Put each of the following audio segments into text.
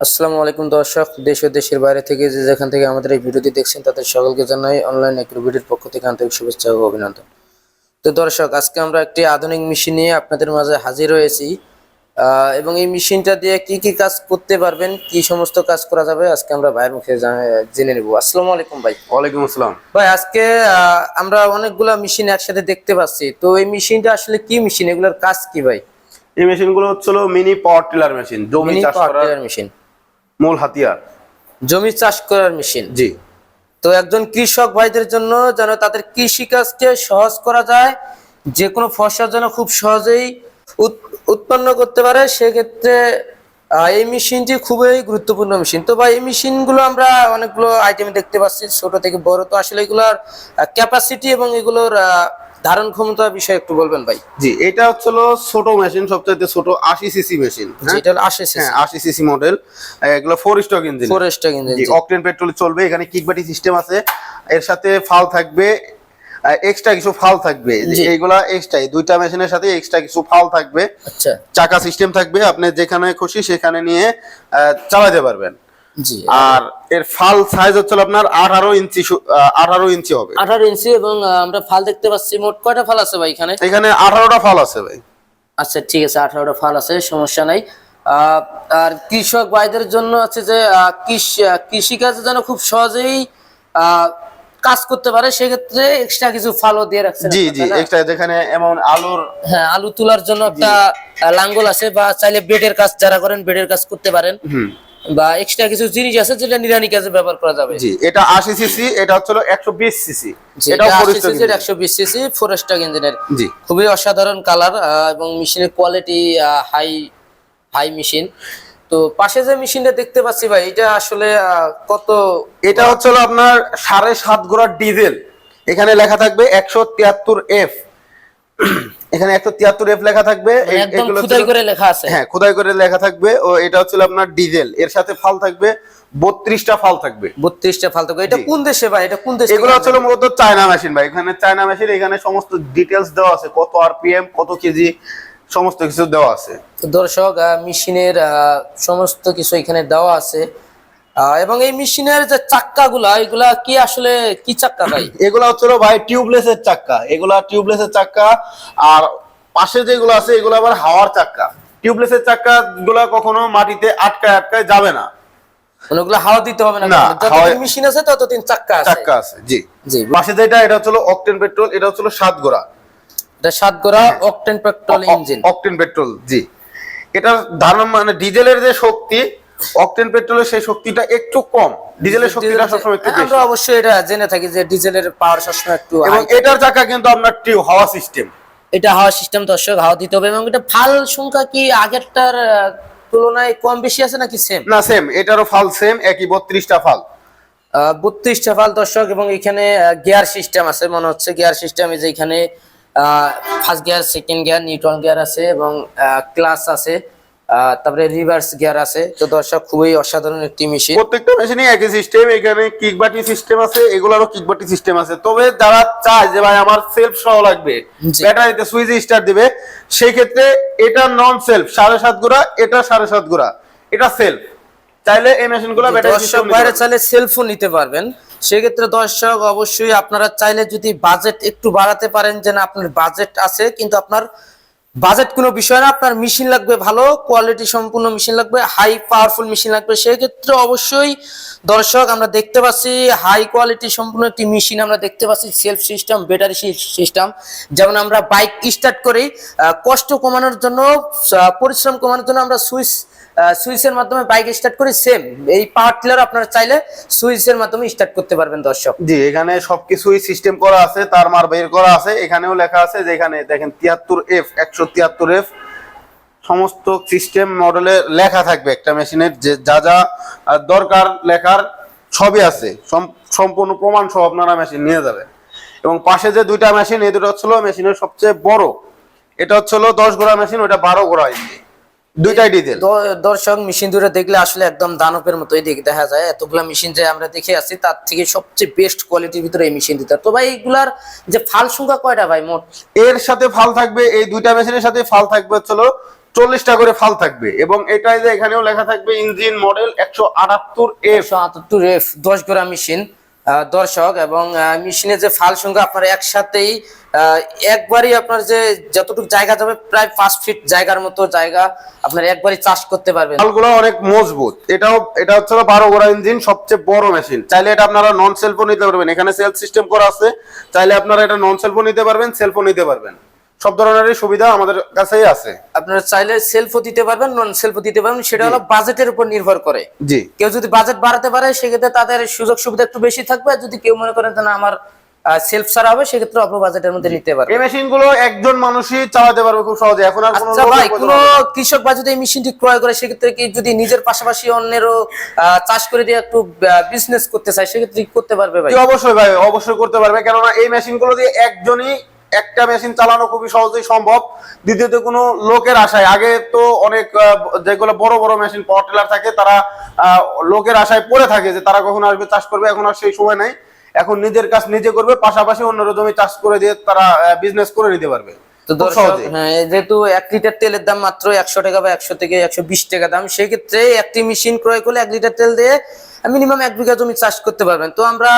আসসালামু আলাইকুম দর্শক দেশ ও দেশের বাইরে থেকে যে যেখান থেকে আমাদের এই ভিডিওটি দেখছেন তাদের সকলকে জানাই অনলাইন এগ্রিবিটির পক্ষ থেকে আন্তরিক শুভেচ্ছা ও অভিনন্দন। তো দর্শক আজকে আমরা একটি আধুনিক মেশিন নিয়ে আপনাদের মাঝে হাজির হয়েছি। এবং এই মেশিনটা দিয়ে কি কি কাজ করতে পারবেন কি সমস্ত কাজ করা যাবে আজকে আমরা ভাইয়ের মুখে জেনে নেব। আসসালামু আলাইকুম ভাই। ওয়ালাইকুম আসসালাম। ভাই আজকে আমরা অনেকগুলা মেশিন একসাথে দেখতে পাচ্ছি। তো এই মেশিনটা আসলে কি মেশিন? এগুলোর কাজ কি ভাই? এই মেশিনগুলো হচ্ছিল মিনি পাওয়ার টিলার মেশিন। জমি চাষ পাওয়ার করার মেশিন। মূল হাতিয়ার। জমি চাষ করার মেশিন। জি। তো একজন কৃষক ভাইদের জন্য যেন তাদের কৃষি কাজকে সহজ করা যায় যে কোনো ফসল যেন খুব সহজেই উৎ- উৎপন্ন করতে পারে সেক্ষেত্রে এই মেশিনটি খুবই গুরুত্বপূর্ণ মেশিন। তো ভাই এই মেশিনগুলো আমরা অনেকগুলো আইটেম দেখতে পাচ্ছি ছোট থেকে বড়। তো আসলে এগুলোর ক্যাপাসিটি এবং এগুলোর ধারণ ক্ষমতা বিষয়ে একটু বলবেন ভাই। জি এটা হচ্ছিল ছোট মেশিন সবচাইতে ছোট আশি সিসি মেশিন যেটা আসে হ্যাঁ আশি সিসি মডেল এগুলো four stroke engine four stroke engine জি অকটেন পেট্রোল চলবে এখানে কিকবাটি সিস্টেম আছে। এর সাথে ফাল থাকবে এক্সট্রা কিছু ফাল থাকবে। এইগুলা এক্সট্রা দুইটা মেশিনের সাথে এক্সট্রা কিছু ফাল থাকবে। আচ্ছা। চাকা সিস্টেম থাকবে আপনি যেখানে খুশি সেখানে নিয়ে চালাতে পারবেন। আর এর ফাল সাইজ হচ্ছে আপনার আঠারো ইঞ্চি আঠারো ইঞ্চি হবে। আঠারো ইঞ্চি এবং আমরা ফাল দেখতে পাচ্ছি। মোট কয়টা ফাল আছে ভাই এখানে? এখানে আঠারোটা ফাল আছে ভাই। আচ্ছা ঠিক আছে আঠারোটা ফাল আছে সমস্যা নাই। আর কৃষক ভাইদের জন্য আছে যে কৃষিকাজে যেন খুব সহজেই আহ, কাজ করতে পারে সেক্ষেত্রে এক্সট্রা কিছু ফালও দিয়ে রাখছেন জি জি এক্সট্রা যেখানে এমন আলুর হ্যাঁ আলু তোলার জন্য একটা লাঙ্গল আছে বা চাইলে বেডের কাজ যারা করেন বেডের কাজ করতে পারেন। বা এক্সট্রা কিছু জিনিস আছে যেটা নিরানি কাজে ব্যবহার করা যাবে। জি এটা আশি সিসি এটা হচ্ছে একশো বিশ সিসি। জি, এটাও এটা পরিষ্কার একশো বিশ সিসি ফোরেস্টাক ইঞ্জিনের জি। খুবই অসাধারণ কালার এবং মেশিনের কোয়ালিটি হাই হাই মেশিন তো পাশে যে মেশিনটা দেখতে পাচ্ছি ভাই এটা আসলে কত? এটা হচ্ছে আপনার সাড়ে সাত গোড়ার ডিজেল এখানে লেখা থাকবে একশো তিয়াত্তর এফ এখানে একশো তিয়াত্তর এফ লেখা থাকবে মানে এ- একদম এগুলো খুদাই করে লেখা আছে। হ্যাঁ খোদাই করে লেখা থাকবে ও এটা হচ্ছে আপনার ডিজেল। এর সাথে ফাল থাকবে বত্রিশটা ফাল থাকবে। বত্রিশটা ফালতু এটা কোন দেশে ভাই? এটা কোন দেশে এগুলো হচ্ছে মূলত চায়না মেশিন ভাই। এখানে চায়না মেশিন এখানে সমস্ত ডিটেলস দেওয়া আছে কত আরপিএম কত কেজি সমস্ত কিছু দেওয়া আছে। দর্শক মেশিনের সমস্ত কিছু এখানে দেওয়া আছে। এবং এই মেশিনের যে চাক্কাগুলা এগুলা কি আসলে কি চাক্কা ভাই? এগুলা হচ্ছে ভাই টিউবলেসের চাক্কা। এগুলা টিউবলেসের চাক্কা আর পাশে যেগুলো আছে এগুলো আবার হাওয়ার চাক্কা। টিউবলেসের চাক্কা গুলা কখনো মাটিতে আটকায় আটকায় যাবে না। মানে ওগুলা হাওয়া দিতে হবে না না, যতদিন মেশিন আছে ততদিন চাক্কা আছে। চাক্কা আছে জি। জি পাশে যেটা এটা হচ্ছে অকটেন পেট্রোল এটা হচ্ছে সাত গোড়া। এটা সাত গোড়া octane petrol engine octane petrol জি। এটা ধারণা মানে ডিজেলের যে শক্তি অকটেন পেট্রোলের সেই শক্তিটা একটু কম ডিজেলের শক্তিটা সবসময় একটু হ্যাঁ, বেশি। আমরা অবশ্যই এটা জেনে থাকি যে ডিজেলের পাওয়ার সবসময় একটু এবং এটার চাকা কিন্তু আপনার টিউ হাওয়া সিস্টেম। এটা হাওয়া সিস্টেম দর্শক হাওয়া দিতে হবে। এবং এটা ফাল সংখ্যা কি আগেরটার তুলনায় কম বেশি আছে নাকি সেম না সেম এটারও ফাল সেম একই বত্রিশটা ফাল। বত্রিশটা ফাল দর্শক এবং এখানে গিয়ার সিস্টেম আছে। মনে হচ্ছে গিয়ার সিস্টেম যে এখানে first gear second gear neutral gear আছে এবং ক্লাস আছে। তারপরে রিভার্স গিয়ার আছে। তো দর্শক খুবই অসাধারণ একটি মেশিন প্রত্যেকটা মেশিনে একই সিস্টেম এখানে কিকবাটি সিস্টেম আছে এগুলারও কিকবাটি সিস্টেম আছে। তবে যারা চায় যে ভাই আমার সেলফ সহ লাগবে ব্যাটারিতে সুইচ স্টার্ট দিবে সেই ক্ষেত্রে এটা নন সেলফ সাড়ে সাত গোড়া এটা সাড়ে সাত গোড়া। এটা সেলফ চাইলে এই মেশিনগুলো ব্যাটারি সিস্টেম বাইরে চাইলে সেলফও নিতে পারবেন। সেক্ষেত্রে দর্শক অবশ্যই আপনারা চাইলে যদি বাজেট একটু বাড়াতে পারেন যে না আপনার বাজেট আছে কিন্তু আপনার বাজেট কোনো বিষয় না, আপনার মেশিন লাগবে ভালো কোয়ালিটি সম্পূর্ণ মেশিন লাগবে হাই পাওয়ারফুল মেশিন লাগবে। সেক্ষেত্রে অবশ্যই দর্শক, আমরা দেখতে পাচ্ছি হাই কোয়ালিটি সম্পূর্ণ একটি মেশিন আমরা দেখতে পাচ্ছি সেলফ সিস্টেম ব্যাটারি সিস্টেম যেমন আমরা বাইক স্টার্ট করি কষ্ট কমানোর জন্য পরিশ্রম কমানোর জন্য আমরা সুইচ সুইচের মাধ্যমে বাইক স্টার্ট করি সেম এই পাওয়ার টিলার আপনারা চাইলে সুইচের মাধ্যমে স্টার্ট করতে পারবেন, দর্শক। জি, এখানে সবকিছুই সিস্টেম করা আছে, তার মার বের করা আছে। এখানেও লেখা আছে যে এখানে দেখেন তিয়াত্তর এফ একশো তিয়াত্তর এফ সমস্ত সিস্টেম মডেলে লেখা থাকবে একটা মেশিনের যে যা যা দরকার লেখার সবই আছে। সম্পূর্ণ প্রমাণ সহ আপনারা মেশিন নিয়ে যাবেন। এবং পাশে যে দুইটা মেশিন এই দুটো হচ্ছিল মেশিনের সবচেয়ে বড়। এটা হচ্ছিল দশ গোড়া মেশিন ওটা বারো গোড়া ইঞ্জিন দুইটাই ডিজেল দর্শক মেশিন দুটো দেখলে আসলে একদম দানবের মতোই দেখ- দেখা যায়। এতগুলা মেশিন যে আমরা দেখে আছি তার থেকে সবচেয়ে বেস্ট কোয়ালিটির ভিতরে এই মেশিন দিতে তো ভাই এগুলার যে ফাল সংখ্যা কয়টা ভাই মোট? এর সাথে ফাল থাকবে এই দুইটা মেশিনের সাথে ফাল থাকবে হচ্ছিল চল্লিশটা করে ফাল থাকবে। এবং এটাই যে এখানেও লেখা থাকবে ইঞ্জিন মডেল একশো আটাত্তর এফ আটাত্তর এফ দশ গ্রাম মেশিন দর্শক এবং মেশিনে যে ফাল সংখ্যা আপনার একসাথেই একবারই আপনার যে যতটুকু জায়গা যাবে প্রায় পাঁচ ফিট জায়গার মতো জায়গা আপনার একবারই চাষ করতে পারবেন। ফালগুলো অনেক মজবুত। এটাও, এটা হচ্ছে বারো গোড়া ইঞ্জিন সবচেয়ে বড় মেশিন চাইলে এটা আপনারা নন সেলফোন নিতে পারবেন। এখানে সেলফ সিস্টেম করা আছে। চাইলে আপনারা এটা নন সেলফোন নিতে পারবেন সেলফোন নিতে পারবেন। সব ধরনেরই সুবিধা আমাদের কাছেই আছে। আপনারা চাইলে সেলফও দিতে পারবেন নন সেলফও দিতে পারবেন সেটা হলো বাজেটের উপর নির্ভর করে। জি। কেউ যদি বাজেট বাড়াতে পারে সেক্ষেত্রে তাদের সুযোগ সুবিধা একটু বেশি থাকবে আর যদি কেউ মনে করেন যে না আমার সেলফ ছাড়া হবে সেক্ষেত্রে অল্প বাজেটের মধ্যে নিতে পারবে। এই মেশিনগুলো একজন মানুষই চালাতে পারবে খুব সহজে। এখন আর কোনো আচ্ছা ভাই কোন কৃষক বা যদি এই মেশিনটি ক্রয় করে সেক্ষেত্রে কি যদি নিজের পাশাপাশি অন্যেরও চাষ করে দিয়ে একটু বিজনেস করতে চায় সেক্ষেত্রে কি করতে পারবে ভাই? অবশ্যই ভাই অবশ্যই করতে পারবে। কেননা এই মেশিনগুলো দিয়ে একজনই একটা মেশিন চালানো খুবই সহজেই সম্ভব। দ্বিতীয়ত কোনো লোকের আশায়। আগে তো অনেক যেগুলো বড় বড় মেশিন পাওয়ার টিলার থাকে তারা লোকের আশায় পড়ে থাকে যে তারা কখন আসবে চাষ করবে এখন আর সেই সময় নাই। এখন নিজের কাজ নিজে করবে পাশাপাশি অন্যের জমি চাষ করে দিয়ে তারা বিজনেস করে নিতে পারবে। তো দর্শক হ্যাঁ যেহেতু এক লিটার তেলের দাম মাত্র একশো টাকা বা একশো থেকে একশো বিশ টাকা দাম সেক্ষেত্রে একটি মেশিন ক্রয় করলে এক লিটার তেল দিয়ে মিনিমাম এক বিঘা জমি চাষ করতে পারবেন। তো আমরা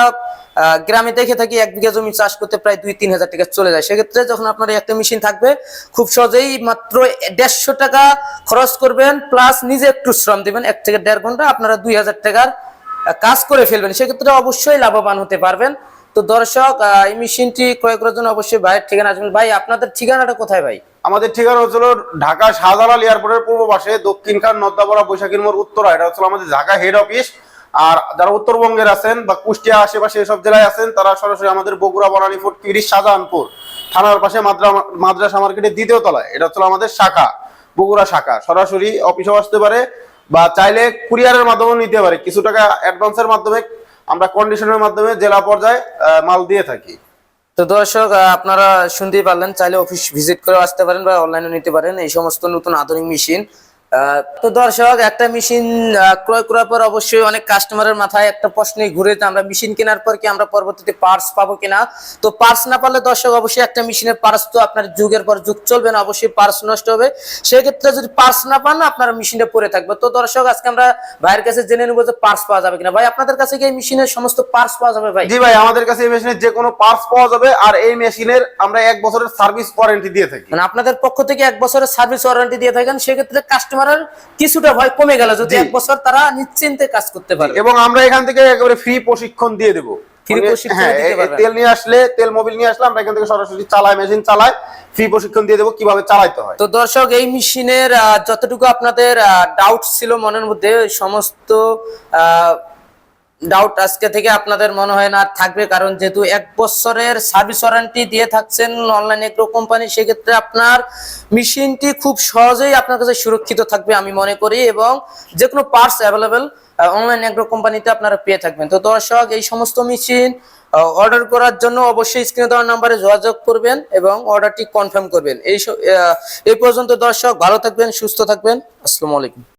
গ্রামে দেখে থাকি এক বিঘা জমি চাষ করতে প্রায় দুই তিন হাজার টাকা চলে যায়। সেক্ষেত্রে যখন আপনার একটা মেশিন থাকবে, খুব সহজেই মাত্র দেড়শো টাকা খরচ করবেন প্লাস নিজে একটু শ্রম দিবেন, এক থেকে দেড় ঘণ্টা আপনারা দুই হাজার টাকার কাজ করে ফেলবেন। সেক্ষেত্রে অবশ্যই লাভবান হতে পারবেন। তো দর্শক এই মেশিনটি ক্রয় করার জন্য অবশ্যই ভাইয়ের ঠিকানা আসবেন। ভাই, আপনাদের ঠিকানাটা কোথায় ভাই? আমাদের ঠিকানা হচ্ছিল ঢাকা শাহজালাল এয়ারপোর্টের পূর্ব পাশে দক্ষিণ খান নদ্দাপাড়া বৈশাখীর মোড়, উত্তরা। এটা হচ্ছিল আমাদের ঢাকা হেড অফিস আর যারা উত্তরবঙ্গের আছেন বা কুষ্টিয়া আশেপাশে এসব জেলায় আছেন, তারা সরাসরি আমাদের বগুড়া, বনানীপুর, তিরিশ শাহজাহানপুর থানার পাশে মাদ্রা, মাদ্রাসা মার্কেটের দ্বিতীয় তলায়। এটা হচ্ছিল আমাদের শাখা, বগুড়া শাখা। সরাসরি অফিসেও আসতে পারে বা চাইলে কুরিয়ারের মাধ্যমেও নিতে পারে। কিছু টাকা অ্যাডভান্সের মাধ্যমে আমরা কন্ডিশনের মাধ্যমে জেলা পর্যায়ে মাল দিয়ে থাকি। তো দর্শক আপনারা শুনতেই পারলেন, চাইলে অফিস ভিজিট করে আসতে পারেন বা অনলাইনে নিতে পারেন। এই সমস্ত নতুন আধুনিক মেশিন তো দর্শক একটা মেশিন ক্রয় করার পর অবশ্যই অনেক কাস্টমারের মাথায় একটা প্রশ্নই ঘুরে যে আমরা মেশিন কেনার পর কি আমরা পরবর্তীতে পার্টস পাবো কিনা? তো পার্টস না পারলে দর্শক অবশ্যই একটা মেশিনের পার্টস তো আপনার যুগের পর যুগ চলবে না অবশ্যই পার্টস নষ্ট হবে। সেক্ষেত্রে যদি পার্টস না পান আপনার মেশিনটা পড়ে থাকবে। তো দর্শক আজকে আমরা ভাইয়ের কাছে জেনে নেব যে পার্টস পাওয়া যাবে কিনা। ভাই আপনাদের কাছে কি এই মেশিনের সমস্ত পার্টস পাওয়া যাবে ভাই? জি ভাই আমাদের কাছে এই মেশিনের যে কোনো পার্টস পাওয়া যাবে আর এই মেশিনের আমরা এক বছরের সার্ভিস ওয়ারেন্টি দিয়ে থাকি। মানে আপনাদের পক্ষ থেকে এক বছরের সার্ভিস ওয়ারেন্টি দিয়ে থাকেন সেক্ষেত্রে কাস্টমারের কিছুটা ভয় কমে গেল যদি এক বছর তারা নিশ্চিন্তে কাজ করতে পারে। এবং আমরা এখান থেকে একেবারে ফ্রি প্রশিক্ষণ দিয়ে দেবো। মানে, হ্যাঁ। তেল নিয়ে আসলে তেল মোবিল নিয়ে আসলে আমরা এখান থেকে সরাসরি চালাই মেশিন চালাই ফ্রি প্রশিক্ষণ দিয়ে দেবো কীভাবে চালাইতে হয়। তো দর্শক এই মেশিনের যতটুকু আপনাদের ডাউট ছিল মনের মধ্যে সমস্ত সমস্ত ডাউট আজকে থেকে আপনাদের মনে হয় না থাকবে, কারণ যেহেতু এক বছরের সার্ভিস ওয়ারেন্টি দিয়ে থাকছেন অনলাইন এগ্রো কোম্পানি সেক্ষেত্রে আপনার মেশিনটি খুব সহজেই আপনার কাছে সুরক্ষিত থাকবে আমি মনে করি এবং যে কোনো পার্টস অ্যাভেলেবেল অনলাইন এগ্রো কোম্পানিতে আপনারা পেয়ে থাকবেন। তো দর্শক, এই সমস্ত মেশিন অর্ডার করার জন্য অবশ্যই স্ক্রিনে দেওয়ার নাম্বারে যোগাযোগ করবেন এবং অর্ডারটি কনফার্ম করবেন। এই এই পর্যন্ত দর্শক, ভালো থাকবেন, সুস্থ থাকবেন। আসসালামু আলাইকুম।